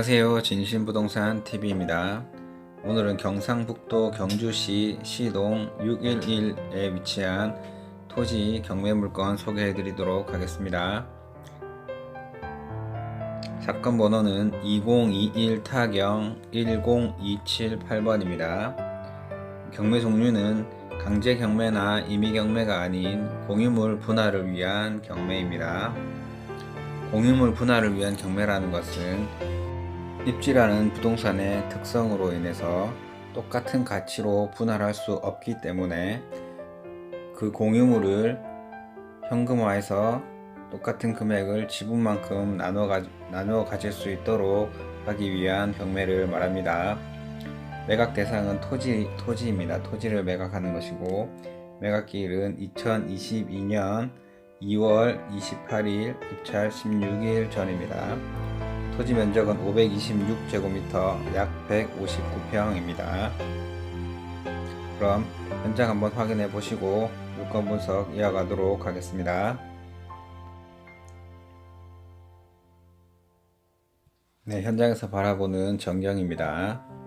안녕하세요. 진신부동산 TV입니다. 오늘은 경상북도 경주시 시동 611에 위치한 토지 경매 물건 소개해 드리도록 하겠습니다. 사건 번호는 2021 타경 10278번입니다. 경매 종류는 강제 경매나 임의 경매가 아닌 공유물 분할을 위한 경매입니다. 공유물 분할을 위한 경매라는 것은 입지라는 부동산의 특성으로 인해서 똑같은 가치로 분할할 수 없기 때문에 그 공유물을 현금화해서 똑같은 금액을 지분만큼 나눠, 가, 나누어 가질 수 있도록 하기 위한 경매를 말합니다. 매각 대상은 토지, 토지입니다. 토지를 매각하는 것이고 매각기일은 2022년 2월 28일 입찰 16일 전입니다. 토지 면적은 526제곱미터 약 159평입니다. 그럼 현장 한번 확인해 보시고 물건 분석 이어가도록 하겠습니다. 네, 현장에서 바라보는 전경입니다.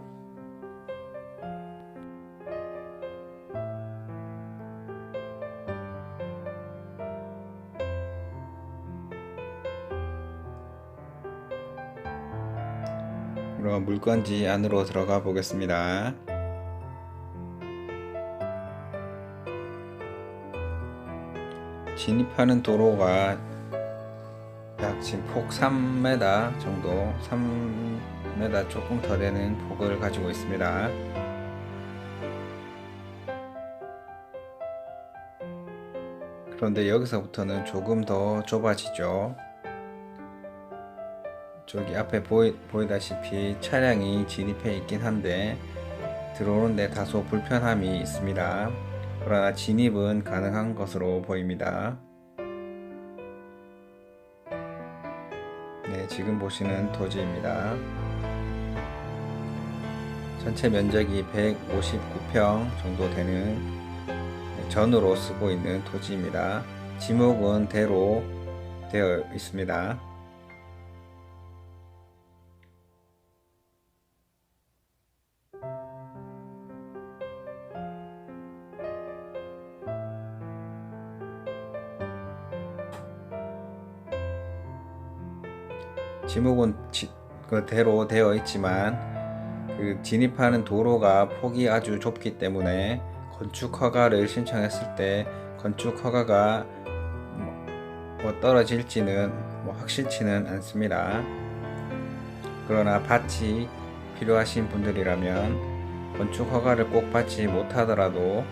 그럼 물건지 안으로 들어가 보겠습니다. 진입하는 도로가 약 지금 폭 3m 정도, 3m 조금 더 되는 폭을 가지고 있습니다. 그런데 여기서부터는 조금 더 좁아지죠. 저기 앞에 보이, 보이다시피 차량이 진입해 있긴 한데 들어오는데 다소 불편함이 있습니다. 그러나 진입은 가능한 것으로 보입니다. 네, 지금 보시는 토지입니다. 전체 면적이 159평 정도 되는 전으로 쓰고 있는 토지입니다. 지목은 대로 되어 있습니다. 지목은 지, 그대로 되어 있지만 그 진입하는 도로가 폭이 아주 좁기 때문에 건축 허가를 신청했을 때 건축 허가가 뭐 떨어질지는 뭐 확실치는 않습니다. 그러나 밭이 필요하신 분들이라면 건축 허가를 꼭 받지 못하더라도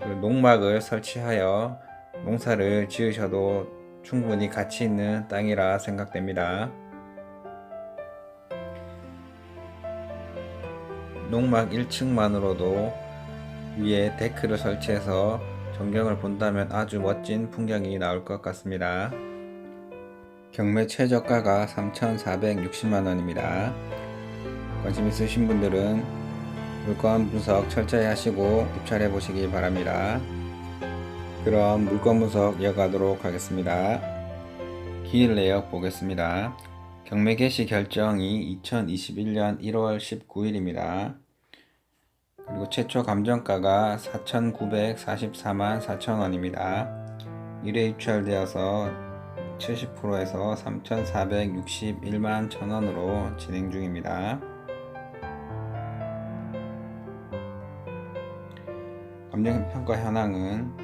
그 농막을 설치하여 농사를 지으셔도 충분히 가치 있는 땅이라 생각됩니다. 농막 1층만으로도 위에 데크를 설치해서 전경을 본다면 아주 멋진 풍경이 나올 것 같습니다. 경매 최저가가 3,460만원입니다. 관심 있으신 분들은 물건 분석 철저히 하시고 입찰해 보시기 바랍니다. 그럼 물건 분석 이어가도록 하겠습니다. 기일 내역 보겠습니다. 경매 개시 결정이 2021년 1월 19일입니다. 그리고 최초 감정가가 4,944만 4천원입니다. 1회 입찰되어서 70%에서 3,461만 천원으로 진행 중입니다. 감정평가 현황은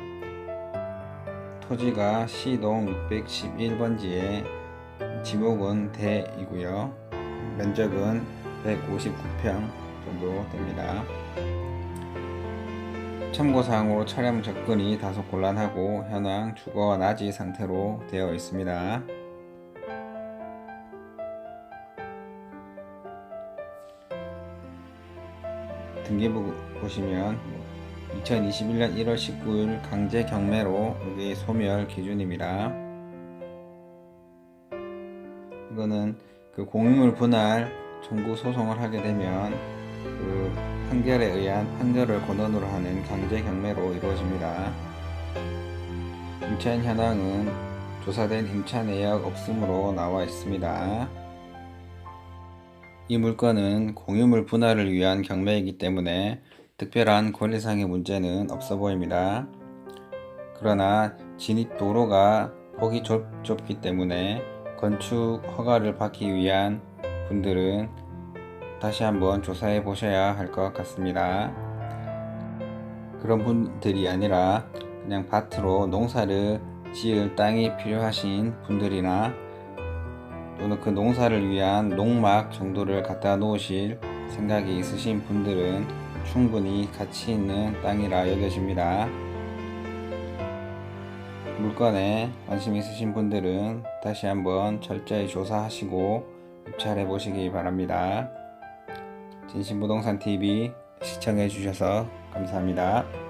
토지가 시동 611번지에 지목은 대이고요. 면적은 159평 정도 됩니다. 참고사항으로 차량 접근이 다소 곤란하고 현황 주거 나지 상태로 되어 있습니다. 등기부 보시면 2021년 1월 19일 강제 경매로 여기 소멸 기준입니다. 이거는 그 공유물 분할 청구 소송을 하게 되면 그 판결에 의한 판결을 권한으로 하는 강제 경매로 이루어집니다. 임차인 현황은 조사된 임차 내역 없음으로 나와 있습니다. 이 물건은 공유물 분할을 위한 경매이기 때문에 특별한 권리상의 문제는 없어 보입니다. 그러나 진입 도로가 폭이 좁, 좁기 때문에 건축 허가를 받기 위한 분들은 다시 한번 조사해 보셔야 할 것 같습니다. 그런 분들이 아니라 그냥 밭으로 농사를 지을 땅이 필요하신 분들이나 또는 그 농사를 위한 농막 정도를 갖다 놓으실 생각이 있으신 분들은 충분히 가치 있는 땅이라 여겨집니다. 물건에 관심 있으신 분들은 다시 한번 철저히 조사하시고 입찰해 보시기 바랍니다. 진심부동산 TV 시청해 주셔서 감사합니다.